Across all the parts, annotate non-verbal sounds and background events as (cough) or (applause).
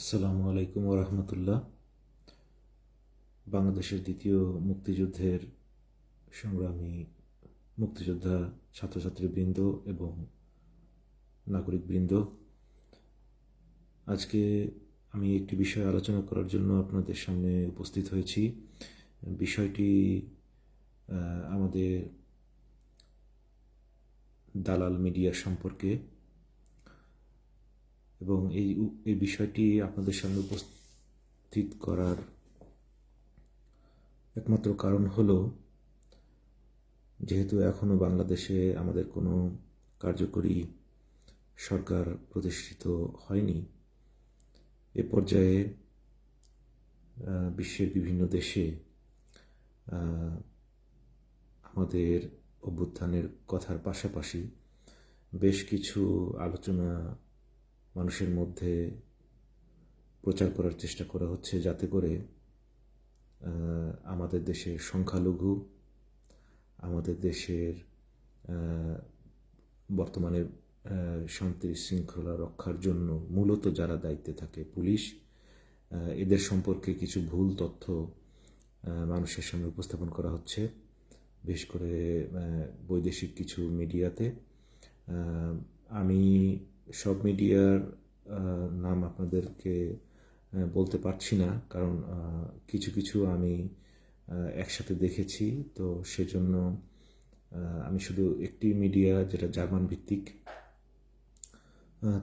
আসসালামু আলাইকুম রহমতুল্লাহ। বাংলাদেশের দ্বিতীয় মুক্তিযুদ্ধের সংগ্রামী মুক্তিযোদ্ধা ছাত্রছাত্রীবৃন্দ এবং নাগরিকবৃন্দ, আজকে আমি একটি বিষয় আলোচনা করার জন্য আপনাদের সামনে উপস্থিত হয়েছি। বিষয়টি আমাদের দালাল মিডিয়া সম্পর্কে। এবং এই এই বিষয়টি আপনাদের সামনে উপস্থিত করার একমাত্র কারণ হলো, যেহেতু এখনও বাংলাদেশে আমাদের কোনো কার্যকরী সরকার প্রতিষ্ঠিত হয়নি, এ পর্যায়ে বিশ্বের বিভিন্ন দেশে আমাদের অভ্যুত্থানের কথার পাশাপাশি বেশ কিছু আলোচনা মানুষের মধ্যে প্রচার করার চেষ্টা করা হচ্ছে যাতে করে আমাদের দেশের সংখ্যালঘু, আমাদের দেশের বর্তমানে শান্তি শৃঙ্খলা রক্ষার জন্য মূলত যারা দায়িত্বে থাকে পুলিশ এদের সম্পর্কে কিছু ভুল তথ্য মানুষের সামনে উপস্থাপন করা হচ্ছে। বিশেষ করে বৈদেশিক কিছু মিডিয়াতে আমি সব মিডিয়ার নাম আপনাদেরকে বলতে পারছি না। কারণ কিছু কিছু আমি একসাথে দেখেছি। তো সেজন্য আমি শুধু একটি মিডিয়া যেটা জার্মান ভিত্তিক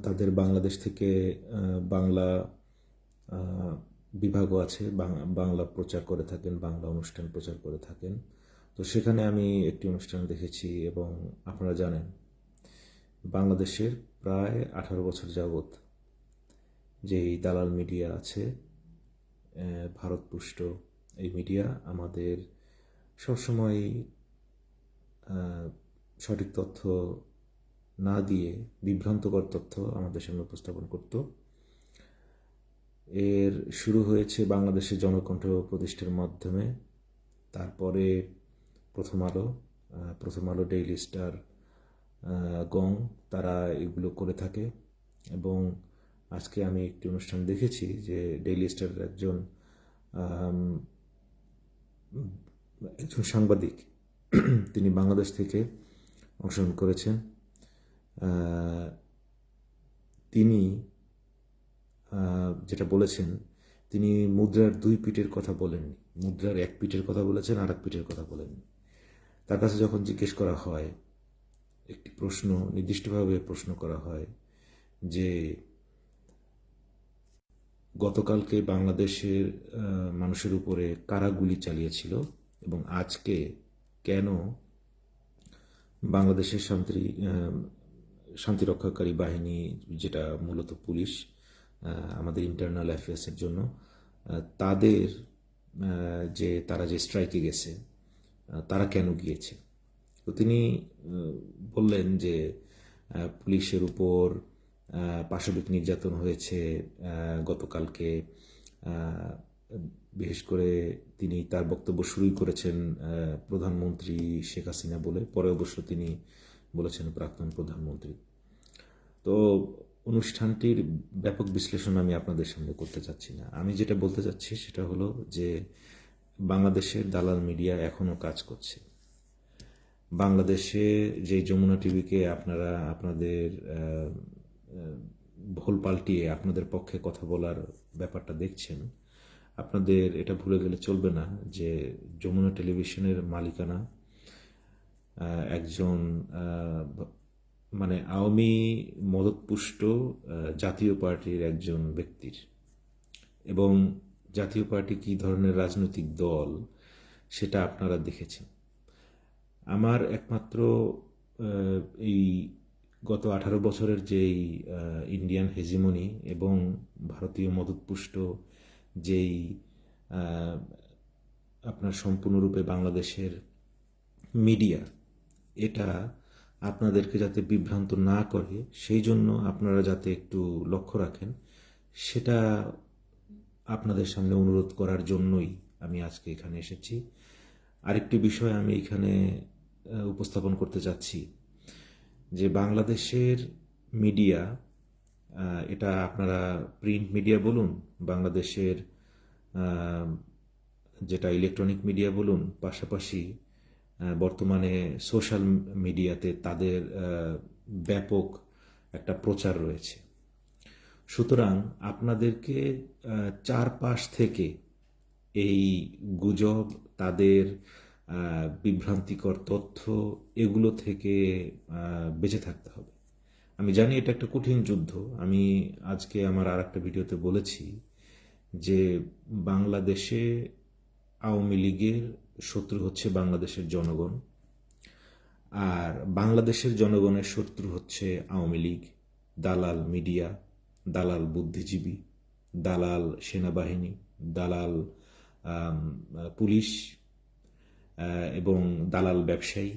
তাদের বাংলাদেশ থেকে বাংলা বিভাগও আছে। বাংলা প্রচার করে থাকেন, বাংলা অনুষ্ঠান প্রচার করে থাকেন। তো সেখানে আমি একটি অনুষ্ঠান দেখেছি এবং আপনারা জানেন। বাংলাদেশের প্রায় আঠারো বছর যাবৎ যে এই দালাল মিডিয়া আছে ভারতপুষ্ট এই মিডিয়া আমাদের সবসময় সঠিক তথ্য না দিয়ে বিভ্রান্তকর তথ্য আমাদের সামনে উপস্থাপন করত। এর শুরু হয়েছে বাংলাদেশের জনকণ্ঠ প্রতিষ্ঠার মাধ্যমে, তারপরে প্রথম আলো প্রথম আলো ডেইলি স্টার গং তারা এগুলো করে থাকে। এবং আজকে আমি একটি অনুষ্ঠান দেখেছি যে ডেইলি স্টারের একজন একজন সাংবাদিক (clears throat) তিনি বাংলাদেশ থেকে অংশগ্রহণ করেছেন। তিনি যেটা বলেছেন, তিনি মুদ্রার দুই পিঠের কথা বলেননি। মুদ্রার এক পিঠের কথা বলেছেন আর এক পিঠের কথা বলেননি। তার কাছে যখন জিজ্ঞেস করা হয় একটি প্রশ্ন, নির্দিষ্টভাবে প্রশ্ন করা হয় যে গতকালকে বাংলাদেশের মানুষের উপরে কারা গুলি চালিয়েছিল এবং আজকে কেন বাংলাদেশের শান্তি শান্তিরক্ষাকারী বাহিনী, যেটা মূলত পুলিশ আমাদের ইন্টারনাল অ্যাফেয়ার্সের জন্য তাদের যে তারা যে স্ট্রাইকে গেছে তারা কেন গিয়েছে? তো তিনি বললেন যে পুলিশের উপর পাশবিক নির্যাতন হয়েছে গতকালকে বিশেষ করে তিনি তার বক্তব্য শুরুই করেছেন প্রধানমন্ত্রী শেখ হাসিনা বলে, পরে অবশ্য তিনি বলেছেন প্রাক্তন প্রধানমন্ত্রী। তো অনুষ্ঠানটির ব্যাপক বিশ্লেষণ আমি আপনাদের সামনে করতে চাচ্ছি না। আমি যেটা বলতে চাচ্ছি সেটা হলো যে, বাংলাদেশের দালাল মিডিয়া এখনও কাজ করছে। বাংলাদেশে যে যমুনা টিভিকে আপনারা আপনাদের ভুল পাল্টিয়ে আপনাদের পক্ষে কথা বলার ব্যাপারটা দেখছেন, আপনাদের এটা ভুলে গেলে চলবে না যে যমুনা টেলিভিশনের মালিকানা একজন মানে আওয়ামী মদতপুষ্ট জাতীয় পার্টির একজন ব্যক্তির। এবং জাতীয় পার্টি কী ধরনের রাজনৈতিক দল, সেটা আপনারা দেখেছেন। আমার একমাত্র এই গত আঠারো বছরের যেই ইন্ডিয়ান হেজিমনি এবং ভারতীয় মদতপুষ্ট যেই আপনার সম্পূর্ণরূপে বাংলাদেশের মিডিয়া এটা আপনাদেরকে যাতে বিভ্রান্ত না করে, সেই জন্য আপনারা যাতে একটু লক্ষ্য রাখেন, সেটা আপনাদের সামনে অনুরোধ করার জন্যই আমি আজকে এখানে এসেছি। আরেকটি বিষয় আমি এখানে উপস্থাপন করতে চাচ্ছি যে বাংলাদেশের মিডিয়া এটা আপনারা প্রিন্ট মিডিয়া বলুন, বাংলাদেশের যেটা ইলেকট্রনিক মিডিয়া বলুন, পাশাপাশি বর্তমানে সোশ্যাল মিডিয়াতে তাদের ব্যাপক একটা প্রচার রয়েছে। সুতরাং আপনাদেরকে চারপাশ থেকে এই গুজব, তাদের বিভ্রান্তিকর তথ্য এগুলো থেকে বেঁচে থাকতে হবে। আমি জানি এটা একটা কঠিন যুদ্ধ। আমি আজকে আমার আর একটা ভিডিওতে বলেছি যে বাংলাদেশে আওয়ামী লীগের শত্রু হচ্ছে বাংলাদেশের জনগণ, আর বাংলাদেশের জনগণের শত্রু হচ্ছে আওয়ামী লীগ, দালাল মিডিয়া, দালাল বুদ্ধিজীবী, দালাল সেনাবাহিনী, দালাল পুলিশ এবং দালাল ব্যবসায়ী।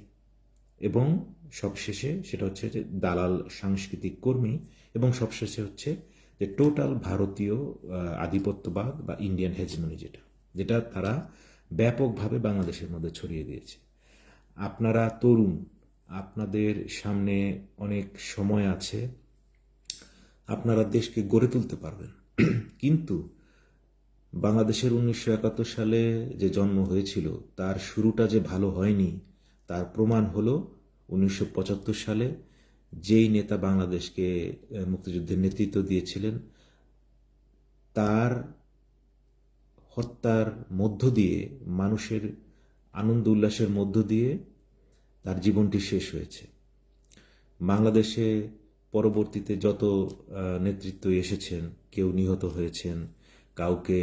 এবং সবশেষে সেটা হচ্ছে যে দালাল সাংস্কৃতিক কর্মী এবং সবশেষে হচ্ছে যে টোটাল ভারতীয় আধিপত্যবাদ বা ইন্ডিয়ান হেজমনি যেটা যেটা তারা ব্যাপকভাবে বাংলাদেশের মধ্যে ছড়িয়ে দিয়েছে। আপনারা তরুণ, আপনাদের সামনে অনেক সময় আছে, আপনারা দেশকে গড়ে তুলতে পারবেন। কিন্তু বাংলাদেশের উনিশশো একাত্তর সালে যে জন্ম হয়েছিল, তার শুরুটা যে ভালো হয়নি, তার প্রমাণ হলো উনিশশো পঁচাত্তর সালে যেই নেতা বাংলাদেশকে মুক্তিযুদ্ধের নেতৃত্ব দিয়েছিলেন, তার হত্যার মধ্য দিয়ে, মানুষের আনন্দ উল্লাসের মধ্য দিয়ে তার জীবনটি শেষ হয়েছে। বাংলাদেশে পরবর্তীতে যত নেতৃত্ব এসেছেন, কেউ নিহত হয়েছেন কাউকে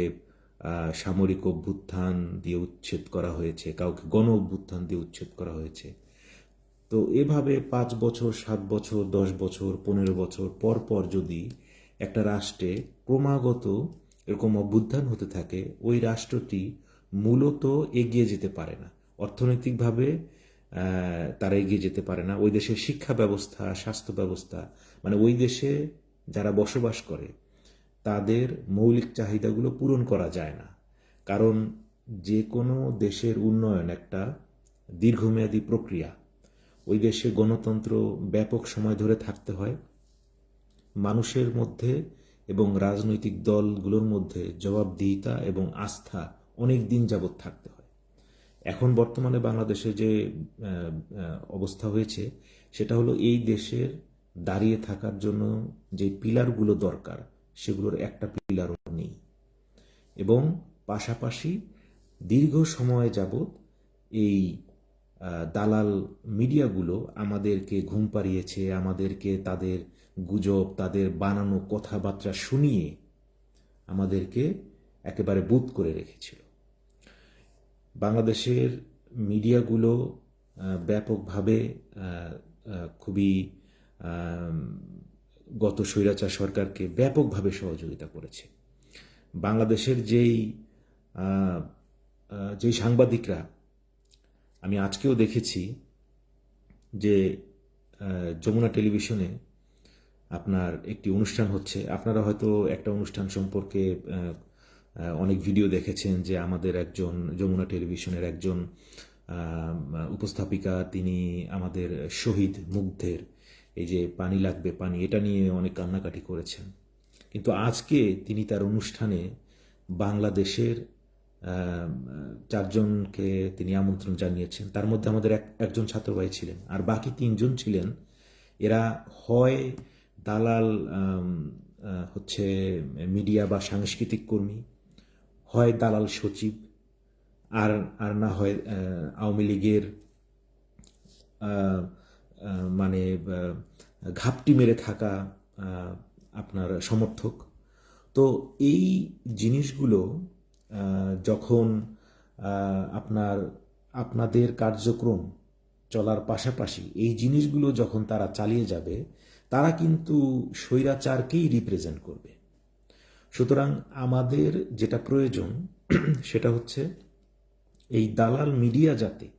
সামরিক অভ্যুত্থান দিয়ে উচ্ছেদ করা হয়েছে, কাউকে গণ অভ্যুত্থান দিয়ে উচ্ছেদ করা হয়েছে। তো এভাবে পাঁচ বছর, সাত বছর, দশ বছর, পনেরো বছর পর পর যদি একটা রাষ্ট্রে ক্রমাগত এরকম অভ্যুত্থান হতে থাকে, ওই রাষ্ট্রটি মূলত এগিয়ে যেতে পারে না। অর্থনৈতিকভাবে তারা এগিয়ে যেতে পারে না। ওই দেশের শিক্ষা ব্যবস্থা, স্বাস্থ্য ব্যবস্থা মানে ওই দেশে যারা বসবাস করে তাদের মৌলিক চাহিদাগুলো পূরণ করা যায় না। কারণ যে কোনো দেশের উন্নয়ন একটা দীর্ঘমেয়াদী প্রক্রিয়া। ওই দেশে গণতন্ত্র ব্যাপক সময় ধরে থাকতে হয়। মানুষের মধ্যে এবং রাজনৈতিক দলগুলোর মধ্যে জবাবদিহিতা এবং আস্থা অনেক দিন যাবৎ থাকতে হয়। এখন বর্তমানে বাংলাদেশে যে অবস্থা হয়েছে, সেটা হলো এই দেশের দাঁড়িয়ে থাকার জন্য যে পিলারগুলো দরকার সেগুলোর একটা পিলারও নেই। এবং পাশাপাশি দীর্ঘ সময় যাবৎ এই দালাল মিডিয়াগুলো আমাদেরকে ঘুম পাড়িয়েছে, আমাদেরকে তাদের গুজব, তাদের বানানো কথাবার্তা শুনিয়ে আমাদেরকে একেবারে বুত করে রেখেছিল। বাংলাদেশের মিডিয়াগুলো ব্যাপকভাবে খুবই গত স্বৈরাচার সরকারকে ব্যাপকভাবে সহযোগিতা করেছে। বাংলাদেশের যেই যেই সাংবাদিকরা, আমি আজকেও দেখেছি যে যমুনা টেলিভিশনে আপনার একটি অনুষ্ঠান হচ্ছে। আপনারা হয়তো একটা অনুষ্ঠান সম্পর্কে অনেক ভিডিও দেখেছেন যে আমাদের একজন, যমুনা টেলিভিশনের একজন উপস্থাপিকা, তিনি আমাদের শহীদ মুগ্ধের এই যে পানি লাগবে, পানি, এটা নিয়ে অনেক কান্নাকাটি করেছেন। কিন্তু আজকে তিনি তার অনুষ্ঠানে বাংলাদেশের চারজনকে তিনি আমন্ত্রণ জানিয়েছেন। তার মধ্যে আমাদের এক, একজন ছাত্র ভাই ছিলেন আর বাকি তিনজন ছিলেন। এরা হয় দালাল হচ্ছে মিডিয়া বা সাংস্কৃতিক কর্মী, হয় দালাল সচিব, আর আর না হয় আওয়ামী লীগের মানে ঘাপটি মেরে থাকা আপনার সমর্থক। তো এই জিনিসগুলো যখন আপনার, আপনাদের কার্যক্রম চলার পাশাপাশি এই জিনিসগুলো যখন তারা চালিয়ে যাবে, তারা কিন্তু স্বৈরাচারকেই রিপ্রেজেন্ট করবে। সুতরাং আমাদের যেটা প্রয়োজন, (clears throat) সেটা হচ্ছে এই দালাল মিডিয়া যাতে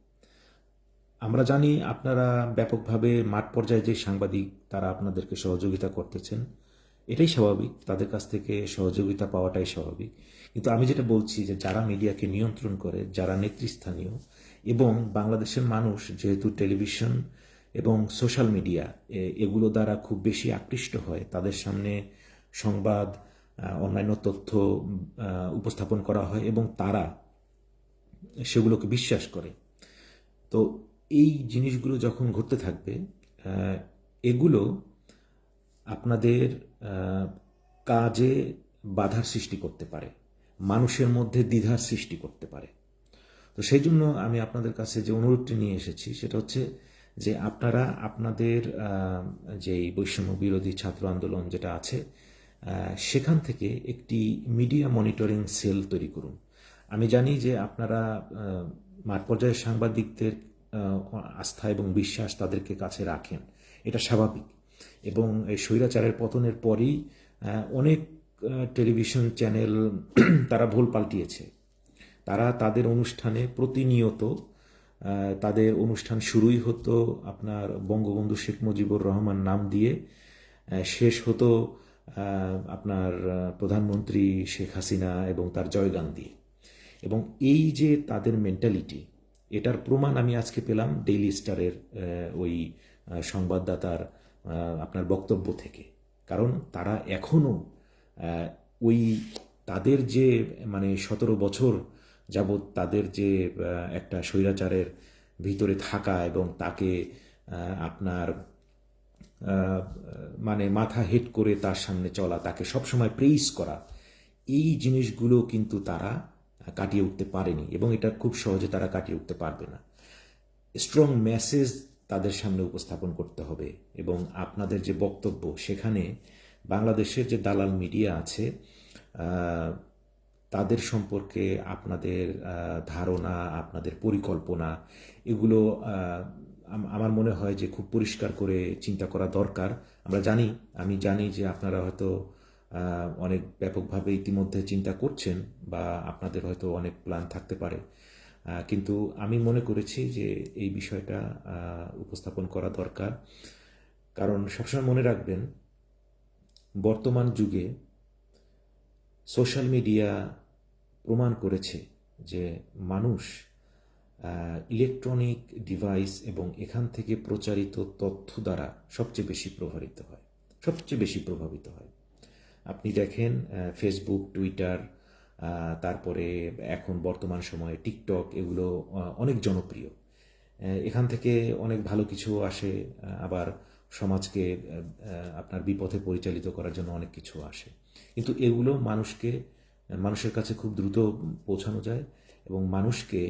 আমরা জানি আপনারা ব্যাপকভাবে মাঠ পর্যায়ে যে সাংবাদিক তারা আপনাদেরকে সহযোগিতা করতেছেন, এটাই স্বাভাবিক। তাদের কাছ থেকে সহযোগিতা পাওয়াটাই স্বাভাবিক। কিন্তু আমি যেটা বলছি যে যারা মিডিয়াকে নিয়ন্ত্রণ করে, যারা নেতৃস্থানীয় এবং বাংলাদেশের মানুষ যেহেতু টেলিভিশন এবং সোশ্যাল মিডিয়া এগুলো দ্বারা খুব বেশি আকৃষ্ট হয়, তাদের সামনে সংবাদ অন্যান্য তথ্য উপস্থাপন করা হয় এবং তারা সেগুলোকে বিশ্বাস করে। তো এই জিনিসগুলো যখন ঘটতে থাকবে এগুলো আপনাদের কাজে বাধার সৃষ্টি করতে পারে, মানুষের মধ্যে দ্বিধার সৃষ্টি করতে পারে। তো সেই জন্য আমি আপনাদের কাছে যে অনুরোধটি নিয়ে এসেছি, সেটা হচ্ছে যে আপনারা আপনাদের যে বৈষম্য বিরোধী ছাত্র আন্দোলন যেটা আছে সেখান থেকে একটি মিডিয়া মনিটরিং সেল তৈরি করুন। আমি জানি যে আপনারা মাঠ পর্যায়ের সাংবাদিকদের আস্থা এবং বিশ্বাস তাদেরকে কাছে রাখেন। এটা স্বাভাবিক। এবং এই স্বৈরাচারের পতনের পরই অনেক টেলিভিশন চ্যানেল (clears throat) তারা ভুল পাল্টিয়েছে। তারা তাদের অনুষ্ঠানে প্রতিনিয়ত তাদের অনুষ্ঠান শুরুই হতো আপনার বঙ্গবন্ধু শেখ মুজিবুর রহমান নাম দিয়ে শেষ হতো আপনার প্রধানমন্ত্রী শেখ হাসিনা এবং তার জয়গান দিয়ে। এবং এই যে তাদের মেন্টালিটি এটার প্রমাণ আমি আজকে পেলাম ডেইলি স্টারের ওই সংবাদদাতার আপনার বক্তব্য থেকে। কারণ তারা এখনও ওই তাদের যে মানে সতেরো বছর যাবৎ তাদের যে একটা স্বৈরাচারের ভিতরে থাকা এবং তাকে আপনার মানে মাথা হেট করে তার সামনে চলা, তাকে সবসময় প্রেইস করা, এই জিনিসগুলো কিন্তু তারা কাটিয়ে উঠতে পারেনি এবং এটা খুব সহজে তারা কাটিয়ে উঠতে পারবে না। স্ট্রং মেসেজ তাদের সামনে উপস্থাপন করতে হবে এবং আপনাদের যে বক্তব্য সেখানে বাংলাদেশের যে দালাল মিডিয়া আছে তাদের সম্পর্কে আপনাদের ধারণা, আপনাদের পরিকল্পনা, এগুলো আমার মনে হয় যে খুব পরিষ্কার করে চিন্তা করা দরকার। আমরা জানি, আমি জানি যে আপনারা হয়তো অনেক ব্যাপকভাবে ইতিমধ্যে চিন্তা করছেন বা আপনাদের হয়তো অনেক প্ল্যান থাকতে পারে। কিন্তু আমি মনে করেছি যে এই বিষয়টা উপস্থাপন করা দরকার। কারণ সবসময় মনে রাখবেন, বর্তমান যুগে সোশ্যাল মিডিয়া প্রমাণ করেছে যে মানুষ ইলেকট্রনিক ডিভাইস এবং এখান থেকে প্রচারিত তথ্য দ্বারা সবচেয়ে বেশি প্রভাবিত হয়, সবচেয়ে বেশি প্রভাবিত হয়। আপনি দেখেন ফেসবুক টুইটার তারপরে এখন বর্তমান সময়ে টিকটক এগুলো অনেক জনপ্রিয়। এখান থেকে অনেক ভালো কিছু আসে আবার সমাজকে আপনার বিপথে পরিচালিত করার জন্য অনেক কিছু আসে। কিন্তু এগুলো মানুষকে, মানুষের কাছে খুব দ্রুত পৌঁছানো যায় এবং মানুষকে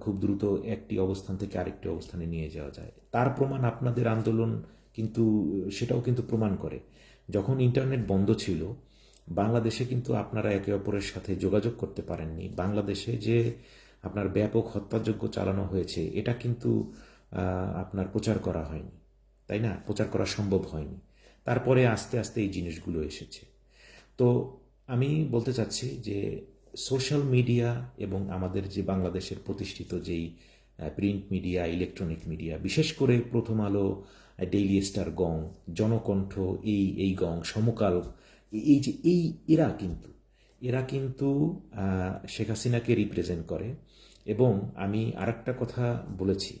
খুব দ্রুত একটি অবস্থান থেকে আরেকটি অবস্থানে নিয়ে যাওয়া যায়। তার প্রমাণ আপনাদের আন্দোলন কিন্তু, সেটাও কিন্তু প্রমাণ করে। যখন ইন্টারনেট বন্ধ ছিল, বাংলাদেশে কিন্তু আপনারা একে অপরের সাথে যোগাযোগ করতে পারেননি। বাংলাদেশে যে আপনার ব্যাপক হত্যাযজ্ঞ চালানো হয়েছে, এটা কিন্তু আপনার প্রচার করা হয়নি। তাই না? প্রচার করা সম্ভব হয়নি। তারপরে আস্তে আস্তে এই জিনিসগুলো এসেছে। তো আমি বলতে চাচ্ছি যে সোশ্যাল মিডিয়া এবং আমাদের যে বাংলাদেশের প্রতিষ্ঠিত যেই প্রিন্ট মিডিয়া, ইলেকট্রনিক মিডিয়া, বিশেষ করে প্রথম আলো ডেইলি স্টার গং জনকণ্ঠ এই এই গং সমকাল এই- যে, এই, এরা কিন্তু এরা কিন্তু শেখ হাসিনাকে রিপ্রেজেন্ট করে। এবং আমি আরেকটা কথা বলেছি,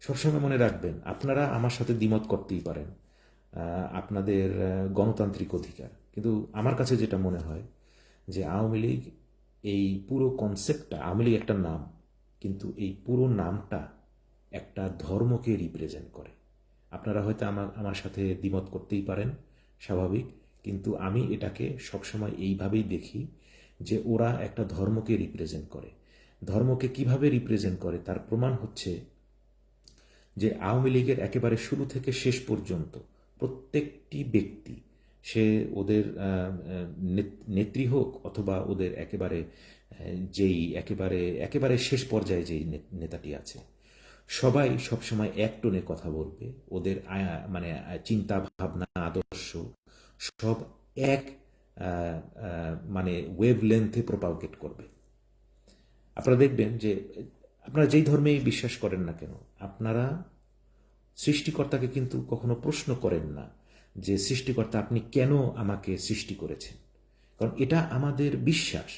সবসময় মনে রাখবেন, আপনারা আমার সাথে দ্বিমত করতেই পারেন আপনাদের গণতান্ত্রিক অধিকার। কিন্তু আমার কাছে যেটা মনে হয়, যে আওয়ামী লীগ এই পুরো কনসেপ্টটা আওয়ামী লীগ একটা নাম, কিন্তু এই পুরো নামটা একটা ধর্মকে রিপ্রেজেন্ট করে। আপনারা হয়তো আমার আমার সাথে দ্বিমত করতেই পারেন, স্বাভাবিক। কিন্তু আমি এটাকে সবসময় এইভাবেই দেখি যে ওরা একটা ধর্মকে রিপ্রেজেন্ট করে। ধর্মকে কীভাবে রিপ্রেজেন্ট করে তার প্রমাণ হচ্ছে যে আওয়ামী লীগের একেবারে শুরু থেকে শেষ পর্যন্ত প্রত্যেকটি ব্যক্তি, সে ওদের নেত্রী হোক অথবা ওদের একেবারে যেই একেবারে একেবারে শেষ পর্যায়ে যেই নেতাটি আছে সবাই সবসময় এক টোনে কথা বলবে। ওদের মানে চিন্তা ভাবনা, আদর্শ, সব এক মানে ওয়েভ লেন্থে প্রপাগেট করবে। আপনারা দেখবেন যে, আপনারা যেই ধর্মেই বিশ্বাস করেন না কেন, আপনারা সৃষ্টিকর্তাকে কিন্তু কখনো প্রশ্ন করেন না যে, সৃষ্টিকর্তা আপনি কেন আমাকে সৃষ্টি করেছেন? কারণ এটা আমাদের বিশ্বাস।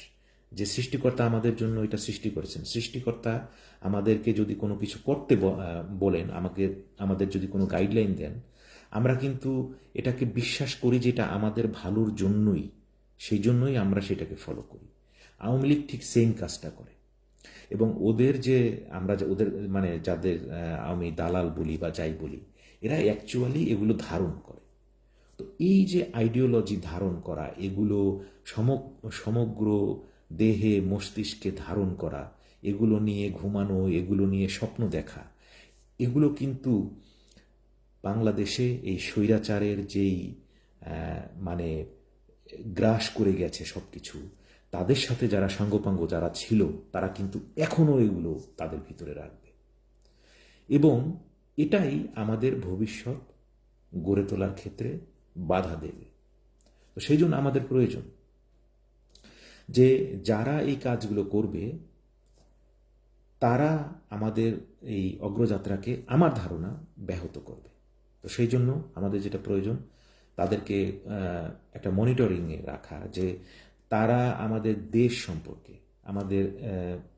যে সৃষ্টিকর্তা আমাদের জন্য এটা সৃষ্টি করেছেন। সৃষ্টিকর্তা আমাদেরকে যদি কোনো কিছু করতে বলেন, আমাকে, আমাদের যদি কোনো গাইডলাইন দেন, আমরা কিন্তু এটাকে বিশ্বাস করি যে এটা আমাদের ভালোর জন্যই, সেই জন্যই আমরা সেটাকে ফলো করি। আওয়ামী লীগ ঠিক সেম কাজটা করে। এবং ওদের যে আমরা ওদের মানে যাদের আমি দালাল বলি বা যাই বলি, এরা অ্যাকচুয়ালি এগুলো ধারণ করে। তো এই যে আইডিওলজি ধারণ করা, এগুলো সমগ- সমগ্র দেহে মস্তিষ্কে ধারণ করা, এগুলো নিয়ে ঘুমানো, এগুলো নিয়ে স্বপ্ন দেখা, এগুলো কিন্তু বাংলাদেশে এই স্বৈরাচারের যেই মানে গ্রাস করে গেছে সব কিছু তাদের সাথে যারা সাঙ্গপাঙ্গ যারা ছিল, তারা কিন্তু এখনও এগুলো তাদের ভিতরে রাখবে। এবং এটাই আমাদের ভবিষ্যৎ গড়ে তোলার ক্ষেত্রে বাধা দেবে। তো সেই জন্য আমাদের প্রয়োজন। যে যারা এই কাজগুলো করবে, তারা আমাদের এই অগ্রযাত্রাকে আমার ধারণা ব্যাহত করবে। তো সেই জন্য আমাদের যেটা প্রয়োজন, তাদেরকে একটা মনিটরিংয়ে রাখা যে তারা আমাদের দেশ সম্পর্কে, আমাদের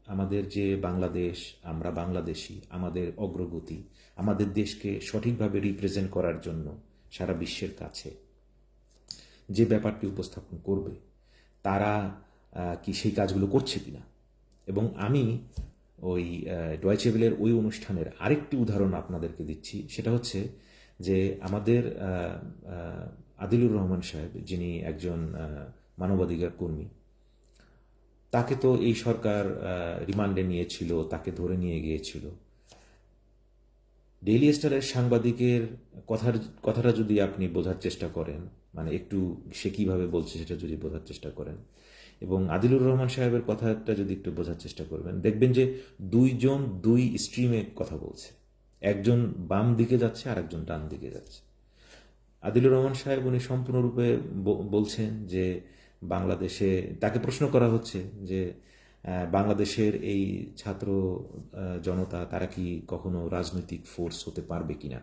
আমাদের যে বাংলাদেশ, আমরা বাংলাদেশি, আমাদের অগ্রগতি, আমাদের দেশকে সঠিকভাবে রিপ্রেজেন্ট করার জন্য সারা বিশ্বের কাছে যে ব্যাপারটি উপস্থাপন করবে, তারা কি সেই কাজগুলো করছে কিনা। এবং আমি ওই ডয়েচেবেলের ওই অনুষ্ঠানের আরেকটি উদাহরণ আপনাদেরকে দিচ্ছি। সেটা হচ্ছে যে আমাদের আদিলুর রহমান সাহেব, যিনি একজন মানবাধিকার কর্মী, তাকে তো এই সরকার রিমান্ডে নিয়েছিল, তাকে ধরে নিয়ে গিয়েছিল। ডেইলি স্টারের সাংবাদিকের কথার, কথাটা যদি আপনি বোঝার চেষ্টা করেন মানে একটু সে কীভাবে বলছে সেটা যদি বোঝার চেষ্টা করেন এবং আদিলুর রহমান সাহেবের কথাটা যদি একটু বোঝার চেষ্টা করবেন, দেখবেন যে দুইজন দুই স্ট্রিমে কথা বলছে। একজন বাম দিকে যাচ্ছে আর একজন ডান দিকে যাচ্ছে। আদিলুর রহমান সাহেব উনি সম্পূর্ণরূপে বলছেন যে বাংলাদেশে, তাকে প্রশ্ন করা হচ্ছে যে বাংলাদেশের এই ছাত্র জনতা, তারা কি কখনো রাজনৈতিক ফোর্স হতে পারবে কিনা?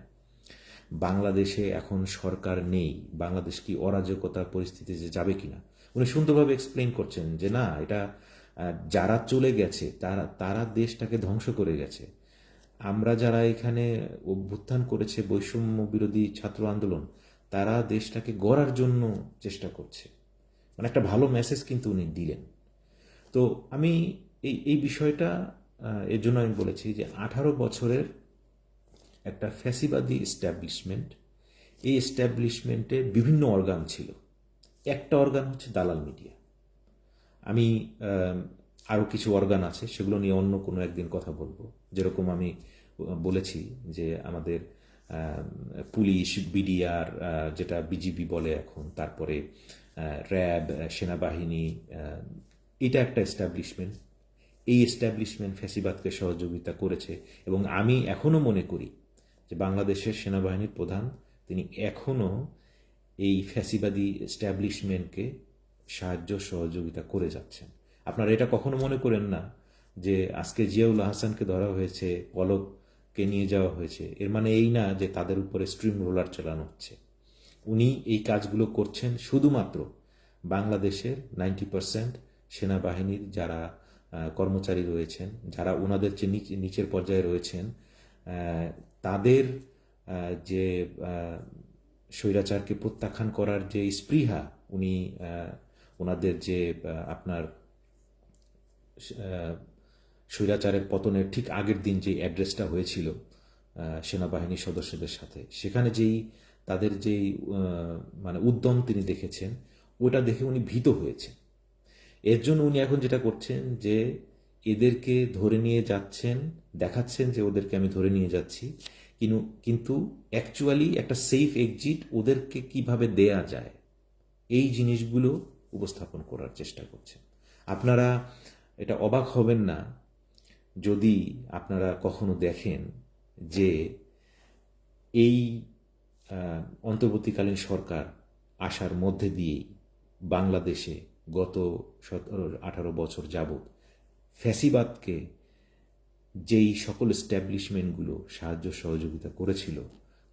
বাংলাদেশে এখন সরকার নেই। বাংলাদেশ কি অরাজকতার পরিস্থিতিতে যাবে কিনা? উনি সুন্দরভাবে এক্সপ্লেন করছেন যে না, এটা যারা চলে গেছে, তারা তারা দেশটাকে ধ্বংস করে গেছে। আমরা যারা এখানে অভ্যুত্থান করেছে, বৈষম্য বিরোধী ছাত্র আন্দোলন, তারা দেশটাকে গড়ার জন্য চেষ্টা করছে। মানে একটা ভালো মেসেজ কিন্তু উনি দিলেন। তো আমি এই এই বিষয়টা এর জন্য আমি বলেছি যে আঠারো বছরের একটা ফ্যাসিবাদী এস্টাবলিশমেন্ট এই এস্টাবলিশমেন্টে বিভিন্ন অর্গান ছিল। একটা অর্গান হচ্ছে দালাল মিডিয়া আমি আরও কিছু অর্গান আছে, সেগুলো নিয়ে অন্য কোনো একদিন কথা বলব। যেরকম আমি বলেছি যে আমাদের পুলিশ, বিডিআর যেটা বিজিবি বলে এখন, তারপরে র্যাব, সেনাবাহিনী এটা একটা এস্টাবলিশমেন্ট এই এস্টাবলিশমেন্ট ফ্যাসিবাদকে সহযোগিতা করেছে এবং আমি এখনও মনে করি যে বাংলাদেশের সেনাবাহিনীর প্রধান, তিনি এখনও এই ফ্যাসিবাদী এস্টাবলিশমেন্টকে সাহায্য সহযোগিতা করে যাচ্ছেন। আপনারা এটা কখনো মনে করেন না যে আজকে জিয়াউল হাসানকে ধরা হয়েছে, পলককে নিয়ে যাওয়া হয়েছে? এর মানে এই না যে তাদের উপরে স্ট্রিম রোলার চালানো হচ্ছে। উনি এই কাজগুলো করছেন শুধুমাত্র বাংলাদেশের নাইনটি পার্সেন্ট সেনাবাহিনীর যারা কর্মচারী রয়েছেন, যারা ওনাদের যে নিচের পর্যায়ে রয়েছেন তাদের যে স্বৈরাচারকে প্রত্যাখ্যান করার যে স্পৃহা, উনি ওনাদের যে আপনার স্বৈরাচারের পতনের ঠিক আগের দিন যে অ্যাড্রেসটা হয়েছিল সেনাবাহিনীর সদস্যদের সাথে, সেখানে যেই তাদের যেই মানে উদ্যম তিনি দেখেছেন, ওটা দেখে উনি ভীত হয়েছেন। এর জন্য উনি এখন যেটা করছেন যে, এদেরকে ধরে নিয়ে যাচ্ছেন, দেখাচ্ছেন যে ওদেরকে আমি ধরে নিয়ে যাচ্ছি। কিন্তু কিন্তু অ্যাকচুয়ালি একটা সেফ এক্সিট ওদেরকে কীভাবে দেয়া যায়, এই জিনিসগুলো উপস্থাপন করার চেষ্টা করছেন। আপনারা এটা অবাক হবেন না, যদি আপনারা কখনো দেখেন যে এই অন্তর্বর্তীকালীন সরকার আসার মধ্যে দিয়েই বাংলাদেশে গত সতেরো, আঠারো বছর যাবৎ ফ্যাসিবাদকে যেই সকল স্ট্যাবলিশমেন্টগুলো সাহায্য সহযোগিতা করেছিল,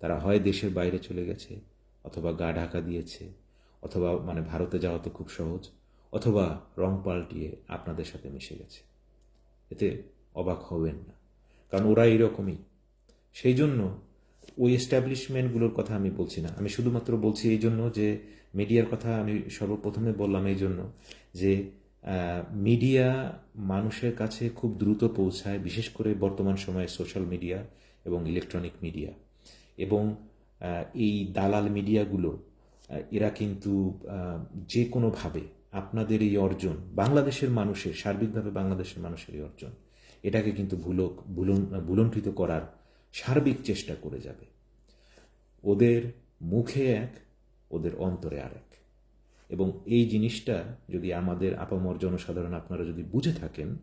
তারা হয় দেশের বাইরে চলে গেছে, অথবা গা ঢাকা দিয়েছে, অথবা মানে ভারতে যাওয়া তো খুব সহজ, অথবা রং পাল্টিয়ে আপনাদের সাথে মিশে গেছে। এতে অবাক হবেন না, কারণ ওরা এইরকমই। সেই জন্য ওই এস্টাবলিশমেন্টগুলোর কথা আমি বলছি না। আমি শুধুমাত্র বলছি এই জন্য যে মিডিয়ার কথা আমি সর্বপ্রথমে বললাম এই জন্য যে মিডিয়া মানুষের কাছে খুব দ্রুত পৌঁছায়, বিশেষ করে বর্তমান সময়ে সোশ্যাল মিডিয়া এবং ইলেকট্রনিক মিডিয়া এবং এই দালাল মিডিয়াগুলো এরা কিন্তু যে কোনোভাবে আপনাদের এই অর্জন, বাংলাদেশের মানুষের, সার্বিকভাবে বাংলাদেশের মানুষের এই অর্জন, এটাকে কিন্তু ভুলক ভুলণ্ঠিত করার সার্বিক চেষ্টা করে যাবে। ওদের মুখে এক, ওদের অন্তরে আর এক এবং এই জিনিসটা যদি আমাদের আপামর জনসাধারণ আপনারা যদি বুঝে থাকেন,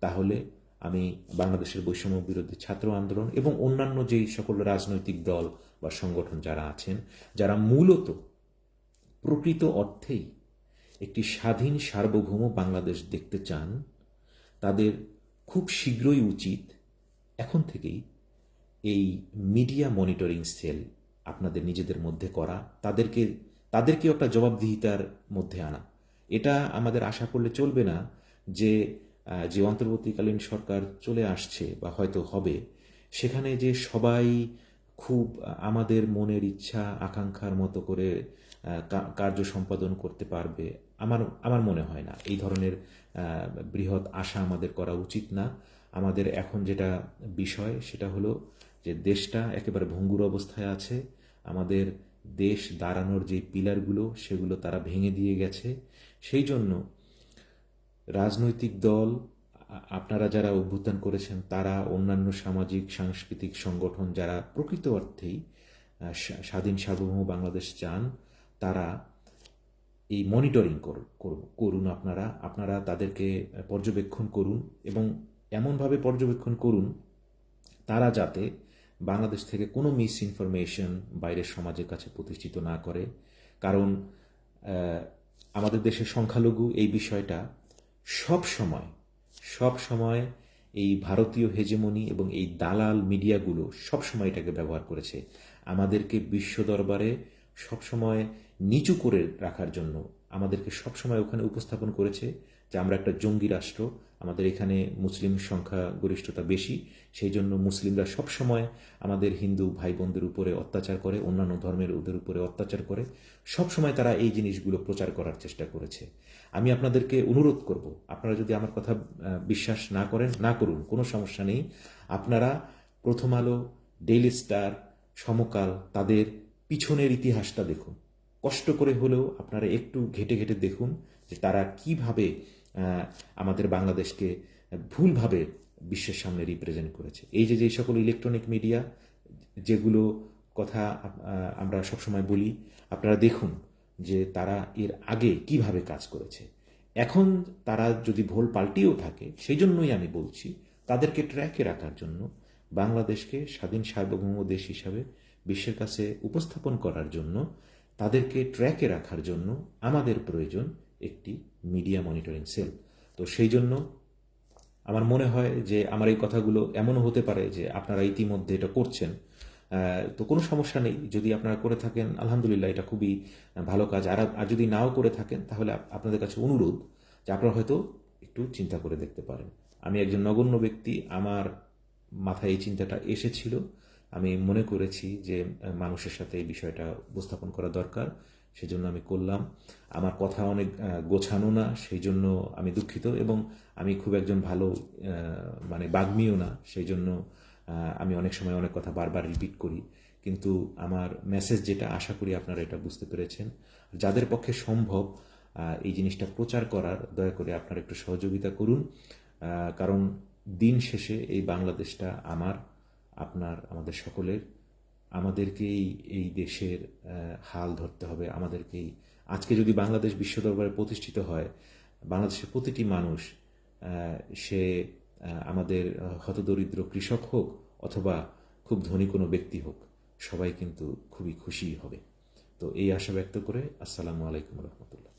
তাহলে আমি বাংলাদেশের বৈষম্য বিরোধী ছাত্র আন্দোলন এবং অন্যান্য যেই সকল রাজনৈতিক দল বা সংগঠন যারা আছেন, যারা মূলত প্রকৃত অর্থেই একটি স্বাধীন সার্বভৌম বাংলাদেশ দেখতে চান, তাদের খুব শীঘ্রই উচিত এখন থেকেই এই মিডিয়া মনিটরিং সেল আপনাদের নিজেদের মধ্যে করা, তাদেরকে তাদেরকেও একটা জবাবদিহিতার মধ্যে আনা। এটা আমাদের আশা করলে চলবে না যে যে অন্তর্বর্তীকালীন সরকার চলে আসছে বা হয়তো হবে, সেখানে যে সবাই খুব আমাদের মনের ইচ্ছা, আকাঙ্ক্ষার মতো করে কার্য সম্পাদন করতে পারবে, আমার আমার মনে হয় না। এই ধরনের বৃহৎ আশা আমাদের করা উচিত না। আমাদের এখন যেটা বিষয়, সেটা হলো যে দেশটা একেবারে ভঙ্গুর অবস্থায় আছে। আমাদের দেশ দাঁড়ানোর যে পিলারগুলো, সেগুলো তারা ভেঙে দিয়ে গেছে। সেই জন্য রাজনৈতিক দল আপনারা যারা অভ্যুত্থান করেছেন, তারা অন্যান্য সামাজিক, সাংস্কৃতিক সংগঠন যারা প্রকৃত অর্থেই স্বাধীন সার্বভৌম বাংলাদেশ চান, তারা এই মনিটরিং করুন আপনারা। আপনারা তাদেরকে পর্যবেক্ষণ করুন এবং এমনভাবে পর্যবেক্ষণ করুন, তারা যাতে বাংলাদেশ থেকে কোনো মিস ইনফরমেশন বাইরের সমাজের কাছে প্রতিষ্ঠিত না করে। কারণ আমাদের দেশের সংখ্যালঘু এই বিষয়টা সব সময় সব সময় এই ভারতীয় হেজেমনি এবং এই দালাল মিডিয়াগুলো সব সময় এটাকে ব্যবহার করেছে। আমাদেরকে বিশ্ব দরবারে সব সময় নিচু করে রাখার জন্য আমাদেরকে সব সময় ওখানে উপস্থাপন করেছে। যে আমরা একটা জঙ্গি রাষ্ট্র, আমাদের এখানে মুসলিম সংখ্যা গরিষ্ঠতা বেশি, সেই জন্য মুসলিমরা সব সময় আমাদের হিন্দু ভাই বোনদের উপরে অত্যাচার করে, অন্যান্য ধর্মের ওদের উপরে অত্যাচার করে সব সময় তারা এই জিনিসগুলো প্রচার করার চেষ্টা করেছে। আমি আপনাদেরকে অনুরোধ করব, আপনারা যদি আমার কথা বিশ্বাস না করেন, না করুন, কোনো সমস্যা নেই। আপনারা প্রথম আলো ডেইলি স্টার সমকাল, তাদের পিছনের ইতিহাসটা দেখুন। কষ্ট করে হলেও আপনারা একটু ঘেটে ঘেটে দেখুন যে তারা কীভাবে আমাদের বাংলাদেশকে ভুলভাবে বিশ্বের সামনে রিপ্রেজেন্ট করেছে। এই যে যে সকল ইলেকট্রনিক মিডিয়া যেগুলো কথা আমরা সবসময় বলি, আপনারা দেখুন যে তারা এর আগে কীভাবে কাজ করেছে। এখন তারা যদি ভুল পাল্টিয়েও থাকে, সেই জন্যই আমি বলছি, তাদেরকে ট্র্যাকে রাখার জন্য বাংলাদেশকে স্বাধীন সার্বভৌম দেশ হিসাবে বিশ্বের কাছে উপস্থাপন করার জন্য তাদেরকে ট্র্যাকে রাখার জন্য আমাদের প্রয়োজন একটি মিডিয়া মনিটরিং সেল তো সেই জন্য আমার মনে হয় যে আমার এই কথাগুলো এমনও হতে পারে যে আপনারা ইতিমধ্যে এটা করছেন। তো কোনো সমস্যা নেই। যদি আপনারা করে থাকেন, আলহামদুলিল্লাহ এটা খুবই ভালো কাজ। আর আর যদি নাও করে থাকেন, তাহলে আপনাদের কাছে অনুরোধ যে আপনারা হয়তো একটু চিন্তা করে দেখতে পারেন। আমি একজন নগণ্য ব্যক্তি, আমার মাথায় এই চিন্তাটা এসেছিল। আমি মনে করেছি যে মানুষের সাথে এই বিষয়টা উপস্থাপন করা দরকার। সেজন্য আমি করলাম। আমার কথা অনেক গোছানো না সেই জন্য আমি দুঃখিত এবং আমি খুব একজন ভালো মানে বাগ্মীও না সেই জন্য আমি অনেক সময় অনেক কথা বারবার রিপিট করি। কিন্তু আমার মেসেজ যেটা আশা করি আপনারা এটা বুঝতে পেরেছেন, যাদের পক্ষে সম্ভব এই জিনিসটা প্রচার করার, দয়া করে আপনারা একটু সহযোগিতা করুন কারণ দিন শেষে এই বাংলাদেশটা আমার, আপনার, আমাদের সকলের আমাদেরকেই এই দেশের হাল ধরতে হবে। আমাদেরকেই, আজকে যদি বাংলাদেশ বিশ্ব দরবারে প্রতিষ্ঠিত হয়, বাংলাদেশের প্রতিটি মানুষ সে আমাদের হতদরিদ্র কৃষক হোক অথবা খুব ধনী কোনো ব্যক্তি হোক, সবাই কিন্তু খুবই খুশি হবে। তো এই আশা ব্যক্ত করে আসসালামু আলাইকুম রহমতুল্লাহ।